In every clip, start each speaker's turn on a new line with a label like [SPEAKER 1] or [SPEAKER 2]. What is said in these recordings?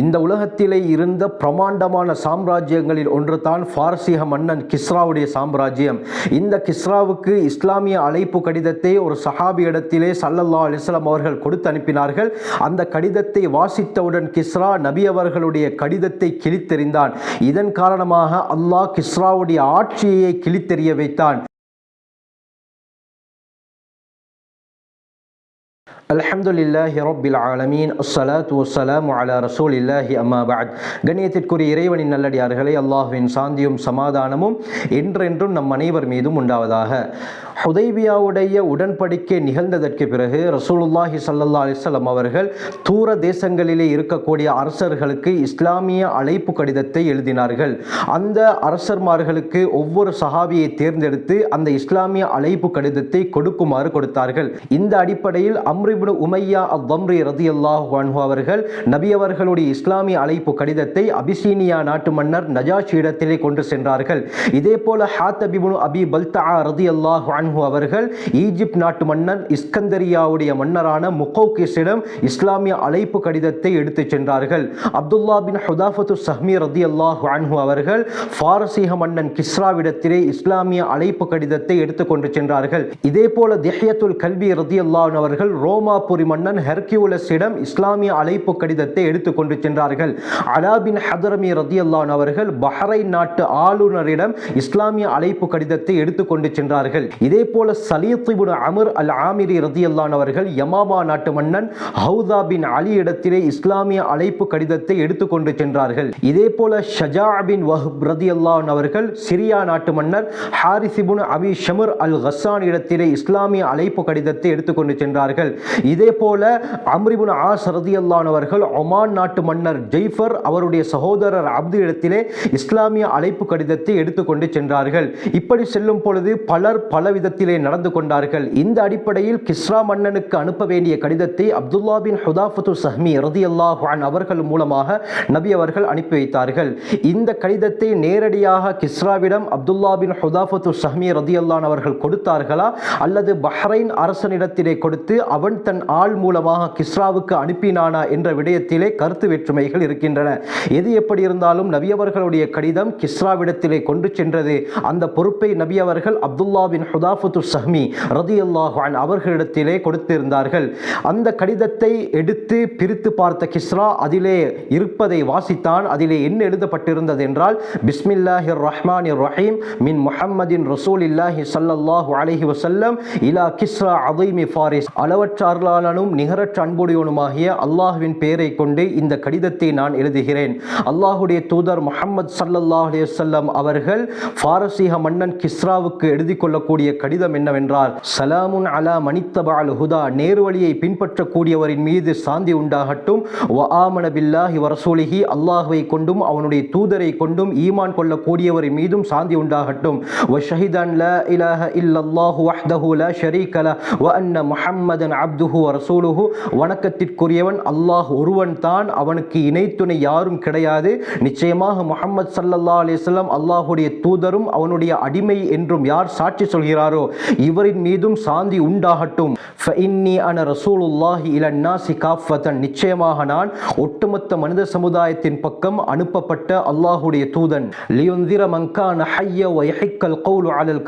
[SPEAKER 1] இந்த உலகத்திலே இருந்த பிரமாண்டமான சாம்ராஜ்யங்களில் ஒன்று தான் பாரசீக மன்னன் கிஸ்ராவுடைய சாம்ராஜ்யம். இந்த கிஸ்ராவுக்கு இஸ்லாமிய அழைப்பு கடிதத்தை ஒரு சஹாபி இடத்திலே சல்லல்லா அலிஸ்லாம் அவர்கள் கொடுத்து அனுப்பினார்கள். அந்த கடிதத்தை வாசித்தவுடன் கிஸ்ரா நபி அவர்களுடைய கடிதத்தை கிழித்தெறிந்தான். இதன் காரணமாக அல்லாஹ் கிஸ்ராவுடைய ஆட்சியை கிழித்தெறிய வைத்தான். அல்ஹம்துலில்லாஹி ரப்பில் ஆலமீன். அஸ்ஸலாத்து வஸ்ஸலாமு அலா ரசூல் இல்லாஹி அம்மாபாத் கண்ணியத்திற்குரிய இறைவனின் நல்லடியார்களே அல்லாஹ்வின் சாந்தியும் சமாதானமும் என்றென்றும் நம் அனைவர் மீதும் உண்டாவதாக. ஹுதைபியாவுடைய உடன்படிக்கை நிகழ்ந்ததற்கு பிறகு ரசூலுல்லாஹி சல்லா அலைஹி அவர்கள் தூர தேசங்களிலே இருக்கக்கூடிய அரசர்களுக்கு இஸ்லாமிய அழைப்பு கடிதத்தை எழுதினார்கள். அந்த அரசர்மார்களுக்கு ஒவ்வொரு சஹாபியை தேர்ந்தெடுத்து அந்த இஸ்லாமிய அழைப்பு கடிதத்தை கொடுக்குமாறு கொடுத்தார்கள். இந்த அடிப்படையில் அம்ரிபுன் உமையா அவ்வம்ரி ரதி அல்லாஹ் அவர்கள் நபி அவர்களுடைய இஸ்லாமிய அழைப்பு கடிதத்தை அபிசீனியா நாட்டு மன்னர் நஜாஷ் இடத்திலே கொண்டு சென்றார்கள். இதே போல ஹாத்தபிபுன் அபி பல்தா ரதியல்லாஹு அன்ஹு அவர்கள் ஈஜிப்த் நாட்டு மன்னர் இஸ்கந்தரியாவுடைய மன்னரான முகோகிஸிடம் இஸ்லாமிய அழைப்பு கடிதத்தை எடுத்துச் சென்றார்கள். அப்துல்லா பின் ஹுதாஃபத்து சஹ்மி ரதியல்லாஹு அன்ஹு அவர்கள் பாரசீக மன்னன் கிஸ்ராவிடத்திலே இஸ்லாமிய அழைப்பு கடிதத்தை எடுத்துக்கொண்டு சென்றார்கள். இதே போல திஹ்யத்துல் கல்வி ரதியல்லாஹு அவர்கள் ரோமாபுரி மன்னன் ஹெர்கியூலஸிடம் இஸ்லாமிய அழைப்பு கடிதத்தை எடுத்துக்கொண்டு சென்றார்கள். அலா பின் ஹதரமி ரதியல்லான் அவர்கள் பஹ்ரைன் நாட்டு ஆளுநரிடம் இஸ்லாமிய அழைப்பு கடிதத்தை எடுத்துக்கொண்டு சென்றார்கள். இதே போல சலீத்திபுன் அமர் அல் ஆமிரி ரதியல்லான் அவர்கள் யமாமா நாட்டு மன்னன் ஹவுதா பின் அலி இடத்திலே இஸ்லாமிய அழைப்பு கடிதத்தை எடுத்துக்கொண்டு சென்றார்கள். இதே போல ஷஜா பின் வஹப் ரதியல்லான் அவர்கள் சிரியா நாட்டு மன்னர் ஹாரிசிபுன் அபி ஷமர் அல் ஹசான் இடத்திலே இஸ்லாமிய அழைப்பு கடிதத்தை எடுத்துக்கொண்டு சென்றார்கள். இதே போல அம்ரிபுன் ஆஸ் ரதியல்லான் அவர்கள் ஒமான் நாட்டு மன்னர் ஜெய்ஃபர் அவருடைய சகோதரர் அப்து இடத்திலே இஸ்லாமிய அழைப்பு கடிதத்தை எடுத்துக்கொண்டு சென்றார்கள். இப்படி செல்லும் பொழுது பலர் பலவித விதத்திலே நடந்து கொண்டார்கள். இந்த அடிப்படையில் கிஸ்ரா மன்னனுக்கு அனுப்ப வேண்டிய கடிதத்தை அப்துல்லா பின் ஹுதாஃபத்து சஹ்மி ரதி அல்லாஹான் அவர்கள் மூலமாக நபி அவர்கள் அனுப்பி வைத்தார்கள். இந்த கடிதத்தை நேரடியாக கிஸ்ராவிடம் அப்துல்லா பின் ஹுதாஃபத்து சஹ்மி ரதி அல்லான் அவர்கள் கொடுத்தார்களா? அல்லது பஹ்ரைன் அரசனிடத்திலே கொடுத்து அவன் தன் ஆள் மூலமாக கிஸ்ராவுக்கு அனுப்பினானா என்ற விடயத்திலே கருத்து வேற்றுமைகள் இருக்கின்றன. எது எப்படி இருந்தாலும் நபியவர்களுடைய கடிதம் கிஸ்ராவிடத்திலே கொண்டு சென்றது. அந்த பொறுப்பை நபியவர்கள் அப்துல்லா பின் ஹுதாஃபத்து சஹ்மி ரதி அல்லாஹான் அவர்களிடத்திலே கொடுத்திருந்தார்கள். அந்த கடிதத்தை எடுத்து பிரித்து பார்த்த கிஸ்ரா அதிலே இருப்பதை வாசித்தான். அதிலே என்ன எழுதப்பட்டிருந்தது என்றால் பிஸ்மில்லாஹிர் ரஹ்மான் ரஹீம் மின் முஹம்மதின் ரசூலில்லாஹி சல்லாஹூ அலஹி வசல்லம் இலா கிஸ்ரா அதீமி ஃபாரிஸ். அளவற்ற அருளாளனும் நிகரற்ற அன்புடையவனுமாகிய அல்லாஹ்வின் பெயரை கொண்டு இந்த கடிதத்தை நான் எழுதுகிறேன். அல்லாஹுடைய தூதர் முஹம்மது சல்லல்லாஹ் அலி வல்லம் அவர்கள் பாரசீக மன்னன் கிஸ்ராவுக்கு எழுதி கொள்ளக்கூடிய கடிதம் என்னவென்றால் சலாமுன் அலா மணித்தபால் ஹுதா நேர்வழியை பின்பற்றக்கூடியவரின் மீது சாந்தி உண்டாகட்டும். வ ஆமன பில்லாஹி வரசூலிஹி அல்லாஹுவை கொண்டும் அவனுடைய தூதரை கொண்டும் ஈமான் கொள்ளக்கூடியவரின் மீதும் சாந்தி உண்டாகட்டும். வ ஷஹிதன் ல இலாஹ இல்லல்லாஹு வஹ்தஹு ல ஷரீக ல வ அன்ன முஹம்மதன் அப்துஹு வ ரசூலுஹு வணக்கத்திற்குரியவன் அல்லாஹ் ஒருவன் தான் அவனுக்கு இணைத்துணை யாரும் கிடையாது. நிச்சயமாக முஹம்மது சல்லா அலிஸ்லாம் அல்லாஹுடைய தூதரும் அவனுடைய அடிமை என்றும் யார் சாட்சி சொல்கிறார் இவரின் மீதும் சாந்தி உண்டாகட்டும். அன ரசூலுல்லாஹி காஃபத்தன். நிச்சயமாக நான் ஒட்டுமொத்த மனித சமுதாயத்தின் பக்கம் அனுப்பப்பட்ட அல்லாஹுடைய தூதன். லியுந்திர மங்கான அலல்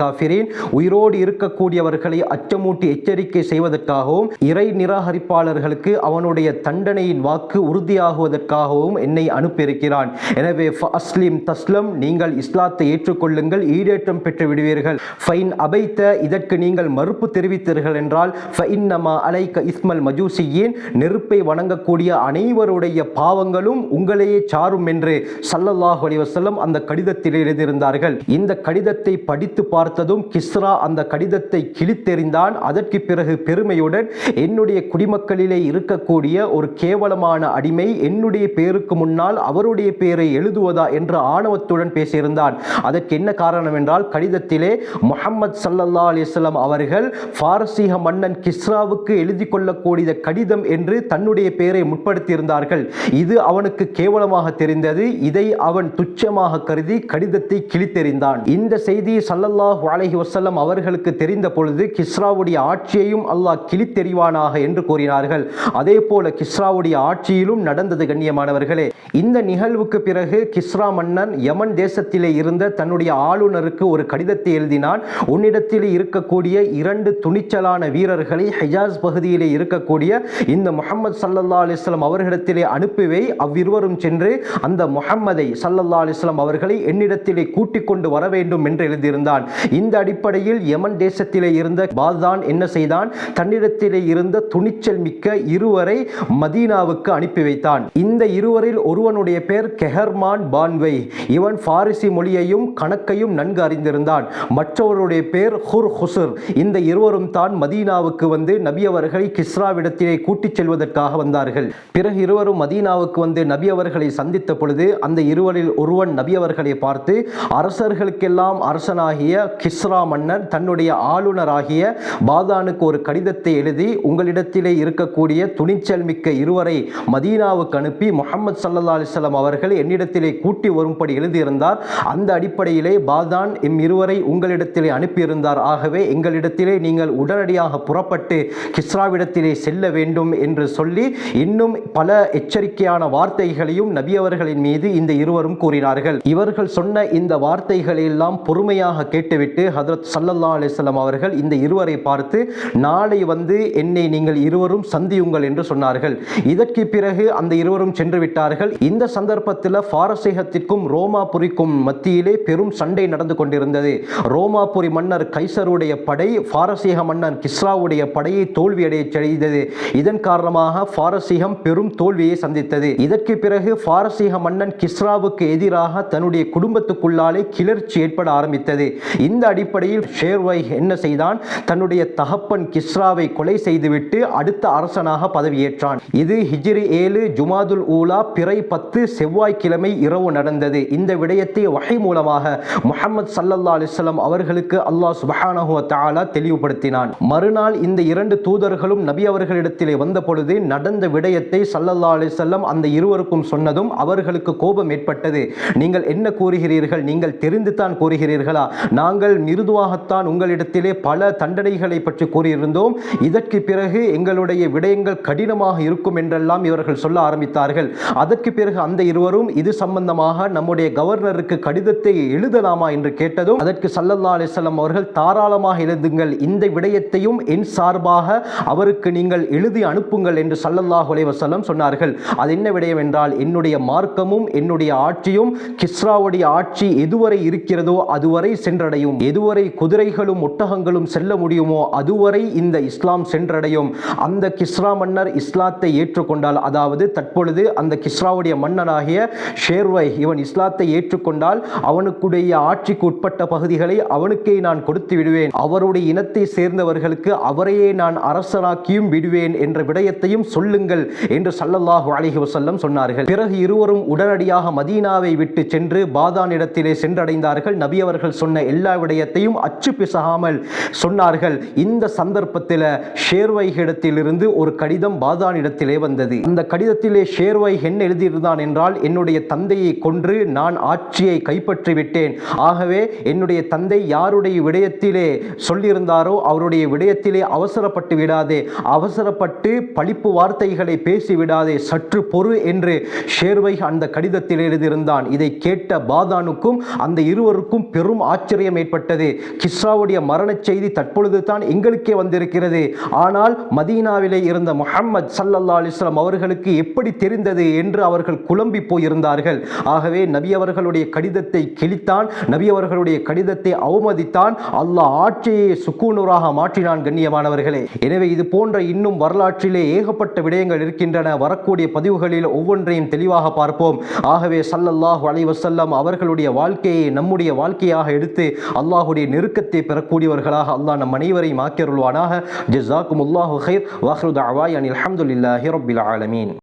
[SPEAKER 1] உயிரோடு இருக்கக்கூடியவர்களை அச்சமூட்டி எச்சரிக்கை செய்வதற்காகவும் இறை நிராகரிப்பாளர்களுக்கு அவனுடைய தண்டனையின் வாக்கு உறுதியாகுவதற்காகவும் என்னை அனுப்பியிருக்கிறான். எனவே அஸ்லிம் தஸ்லம் நீங்கள் இஸ்லாத்தை ஏற்றுக்கொள்ளுங்கள் ஈடேற்றம் பெற்று விடுவீர்கள். ஃபைன் அபைத்த இதற்கு நீங்கள் மறுப்பு தெரிவித்தீர்கள் என்றால் ஃபைன்னமா அலைக்க இஸ்மல் மஜூசியின் நெருப்பை வணங்கக்கூடிய அனைவருடைய பாவங்களும் உங்களையே சாரும் என்று சல்லல்லாஹு அலிவசல்லம் அந்த கடிதத்தில் எழுதியிருந்தார்கள். இந்த கடிதத்தை படித்து பார்த்ததும் கிஸ்ரா அந்த கடிதத்தை கிழித்தெறிந்தான். அதற்கு பிறகு பெருமையுடன் என்னுடைய குடிமக்களிலே இருக்கக்கூடிய ஒரு கேவலமான அடிமை என்னுடைய பேருக்கு முன்னால் அவருடைய பெயரை எழுதுவதா? என்று ஆணவத்துடன் பேசியிருந்தான். அதற்கு என்ன காரணம் என்றால் கடிதத்திலே முகமது முஹம்மது சல்லல்லா அலிஸ்லாம் அவர்கள் பாரசீக மன்னன் கிஸ்ராவுக்கு எழுதி கொள்ளக்கூடிய கடிதம் என்று தன்னுடைய பெயரை முற்படுத்தியிருந்தார்கள். இது அவனுக்கு கேவலமாக தெரிந்தது. இதை அவன் துச்சமாக கருதி கடிதத்தை கிழித்தெறிந்தான். இந்த செய்தி சல்லல்லாஹ் அலஹி வசல்லம் அவர்களுக்கு தெரிந்த பொழுது கிஸ்ராவுடைய ஆட்சியையும் அல்லாஹ் கிழித்தெறிவானாக என்று கூறினார்கள். அதே போல கிஸ்ராவுடைய ஆட்சியிலும் நடந்தது கண்ணியமானவர்களே. இந்த நிகழ்வுக்கு பிறகு கிஸ்ரா மன்னன் யமன் தேசத்திலே இருந்த தன்னுடைய ஆளுநருக்கு ஒரு கடிதத்தை எழுதினான். உன்னிடத்தில் இருக்கக்கூடிய இரண்டு துணிச்சலான வீரர்களை ஹெஜாஸ் பகுதியிலே இருக்கக்கூடிய இந்த முகமது சல்லல்லா அலிஸ்லாம் அவர்களிடத்திலே அனுப்பிவை. அவ்விருவரும் சென்று அந்த முகம்மதை சல்லல்லா அலிஸ்லாம் அவர்களை என்னிடத்திலே கூட்டிக் கொண்டு வர வேண்டும் என்று எழுதியிருந்தான். இந்த அடிப்படையில் யமன் தேசத்திலே இருந்த பால்தான் என்ன செய்தான்? தன்னிடத்திலே இருந்த துணிச்சல் மிக்க இருவரை மதீனாவுக்கு அனுப்பி வைத்தான். இந்த இருவரில் ஒருவனுடைய பெயர் கெஹர்மான் பான்வை. இவன் பாரிசி மொழியையும் கணக்கையும் நன்கு அறிந்திருந்தான். மற்றவருடைய பேர் ஹுர் ஹுசுர். இந்த இருவரும் தான் மதீனாவுக்கு வந்து நபி அவர்களை கிஸ்ராவிடத்திலே கூட்டிச் செல்வதற்காக வந்தார்கள். பிறகு இருவரும் மதீனாவுக்கு வந்து நபி அவர்களை சந்தித்த பொழுது அந்த இருவரில் ஒருவன் நபி அவர்களை பார்த்து அரசர்களுக்கெல்லாம் அரசனாகிய கிஸ்ரா மன்னர் தன்னுடைய ஆளுநராகிய பாதானுக்கு ஒரு கடிதத்தை எழுதி உங்களிடத்திலே இருக்கக்கூடிய துணிச்சல் மிக்க இருவரை மதீனாவுக்கு அனுப்பி முகமது சல்லா அலிஸ்லாம் அவர்கள் என்னிடத்திலே கூட்டி வரும்படி எழுதியிருந்தார். அந்த அடிப்படையிலே பாதான் இம் இருவரை உங்களிடத்திலே அனுப்பியிருந்தார். ஆகவே எங்களிடத்திலே நீங்கள் உடனடியாக புறப்பட்டு கிஸ்ராவிடத்திலே செல்ல வேண்டும் என்று சொல்லி இன்னும் பல எச்சரிக்கையான வார்த்தைகளையும் நபி அவர்களின் மீது இந்த இருவரும் கூறினார்கள். இவர்கள் சொன்ன இந்த வார்த்தைகளை எல்லாம் பொறுமையாக கேட்டுவிட்டு ஹதரத் சல்லல்லா அலிஸ்லாம் அவர்கள் இந்த இருவரை பார்த்து நாளை வந்து என்னை நீங்கள் இருவரும் சந்தியுங்கள் என்று சொன்னார்கள். இதற்கு பிறகு அந்த இருவரும் சென்று விட்டார்கள். இந்த சந்தர்ப்பத்தில் பாரசீகத்திற்கும் ரோமாபுரிக்கும் மத்தியிலே பெரும் சண்டை நடந்து கொண்டிருந்தது. ரோமாபுரி மன்னர் கைசருடைய படை பாரசீக மன்னன் கிஸ்ராவுடைய படையை தோல்வியடைய செய்தது. இதன் காரணமாக பாரசீகம் பெரும் தோல்வியை சந்தித்தது. இதற்கு பிறகு பாரசீக மன்னன் கிஸ்ராவுக்கு எதிராக தன்னுடைய குடும்பத்துக்குள்ளாலே கிளர்ச்சி ஏற்பட ஆரம்பித்தது. இந்த அடிப்படையில் ஷேர்வை என்ன செய்தான்? தன்னுடைய தகப்பன் கிஸ்ராவை கொலை செய்துவிட்டு அடுத்த அரசனாக பதவியேற்றான். இது ஹிஜ்ரி ஏழு ஜுமாதுல் ஊலா பிறை பத்து செவ்வாய்க்கிழமை இரவு நடந்தது. இந்த விடயத்தை வகை மூலமாக முகமது சல்லல்லா அலிஸ்லாம் அவர்களுக்கு அல்லாஹ் சுபஹானஹுவத்தாலா தெளிவுபடுத்தினான். மறுநாள் இந்த இரண்டு தூதர்களும் நபி அவர்களிடத்திலே வந்த பொழுது நடந்த விடயத்தை சல்லல்லா அலிசல்லம் அந்த இருவருக்கும் சொன்னதும் அவர்களுக்கு கோபம் ஏற்பட்டது. நீங்கள் என்ன கூறுகிறீர்கள்? நீங்கள் தெரிந்து தான் கூறுகிறீர்களா? நாங்கள் மிருதுவாகத்தான் உங்களிடத்திலே பல தண்டனைகளை பற்றி கூறியிருந்தோம். இதற்கு பிறகு எங்களுடைய விடயங்கள் கடினமாக இருக்கும் என்றெல்லாம் இவர்கள் சொல்ல ஆரம்பித்தார்கள். அதற்கு பிறகு அந்த இருவரும் இது சம்பந்தமாக நம்முடைய கவர்னருக்கு கடிதத்தை எழுதலாமா என்று கேட்டதும் அதற்கு சல்லல்லா அலிசல்லம் அவர்கள் தாராளமாக எழுதுங்கள். இந்த விடயத்தையும் என் சார்பாக அவருக்கு நீங்கள் எழுதி அனுப்புங்கள் என்று சல்லல்லாஹ் உலைவசல்லம் சொன்னார்கள். அது என்ன விடயம் என்றால் என்னுடைய மார்க்கமும் என்னுடைய ஆட்சியும் கிஸ்ராவுடைய ஆட்சி எதுவரை இருக்கிறதோ அதுவரை சென்றடையும். எதுவரை குதிரைகளும் ஒட்டகங்களும் செல்ல முடியுமோ அதுவரை இந்த இஸ்லாம் சென்றடையும். அந்த கிஸ்ரா மன்னர் இஸ்லாத்தை ஏற்றுக்கொண்டால் அதாவது தற்பொழுது அந்த கிஸ்ராவுடைய மன்னனாகிய ஷேர்வை இவன் இஸ்லாத்தை ஏற்றுக்கொண்டால் அவனுக்குடைய ஆட்சிக்கு உட்பட்ட பகுதிகளை அவனுக்கே நான் கொடுத்து விடுவேன். அவருடைய இனத்தை சேர்ந்தவர்களுக்கு அவரையே நான் அரசனாக்கியும் விடுவேன் என்ற விடயத்தையும் சொல்லுங்கள் என்று சல்லல்லாஹு அலிஹி வசல்லம் சொன்னார்கள். பிறகு இருவரும் உடனடியாக மதீனாவை விட்டு சென்று பாதானிடத்திலே சென்றடைந்தார்கள். நபி அவர்கள் சொன்ன எல்லா விடயத்தையும் அச்சு பிசகாமல் சொன்னார்கள். இந்த சந்தர்ப்பத்தில் ஷேர்வைகிடத்திலிருந்து ஒரு கடிதம் பாதானிடத்திலே வந்தது. அந்த கடிதத்திலே ஷேர்வை என்ன எழுதியிருந்தான் என்றால் என்னுடைய தந்தையை கொன்று நான் ஆட்சியை கைப்பற்றி விட்டேன் ஆகவே என்னுடைய தந்தை யாருடைய விடயத்திலே சொல்லியிருந்தாரோ அவருடைய விடயத்திலே அவசரப்பட்டு விடாதே. அவசரப்பட்டு பழிப்பு வார்த்தைகளை பேசி விடாதே. சற்று பொறு என்று ஷேர்வை அந்த கடிதத்தில் எழுதியிருந்தான். இதை கேட்ட பாதானுக்கும் அந்த இருவருக்கும் பெரும் ஆச்சரியம் ஏற்பட்டது. கிஸ்ராவுடைய மரணச் செய்தி தற்பொழுது தான் எங்களுக்கே வந்திருக்கிறது. ஆனால் மதீனாவிலே இருந்த முகமது சல்லல்லா அலிஸ்லாம் அவர்களுக்கு எப்படி தெரிந்தது என்று அவர்கள் குழம்பி போயிருந்தார்கள். ஆகவே நபி அவர்களுடைய கடிதத்தை கிழித்தான் நபி அவர்களுடைய கடிதத்தை அவமதித்தான். அல்லாஹ் ஆட்சியை சுக்கூனூராக மாற்றினான் கண்ணியமானவர்களே. எனவே இது போன்ற இன்னும் வரலாற்றிலே ஏகப்பட்ட விடயங்கள் இருக்கின்றன. வரக்கூடிய பதிவுகளில் ஒவ்வொன்றையும் தெளிவாக பார்ப்போம். ஆகவே சல்லல்லாஹு அலைவசல்லம் அவர்களுடைய வாழ்க்கையை நம்முடைய வாழ்க்கையாக எடுத்து அல்லாஹுடைய நெருக்கத்தை பெறக்கூடியவர்களாக அல்லாஹ் நம் அனைவரையும் ஆக்கியருள்வானாக. ஜஸாக்குமுல்லாஹு ஹைர் வாஹ்ரு தஅவாய் அனில் அஹமதுல்லாஹி ரபில் ஆலமீன்.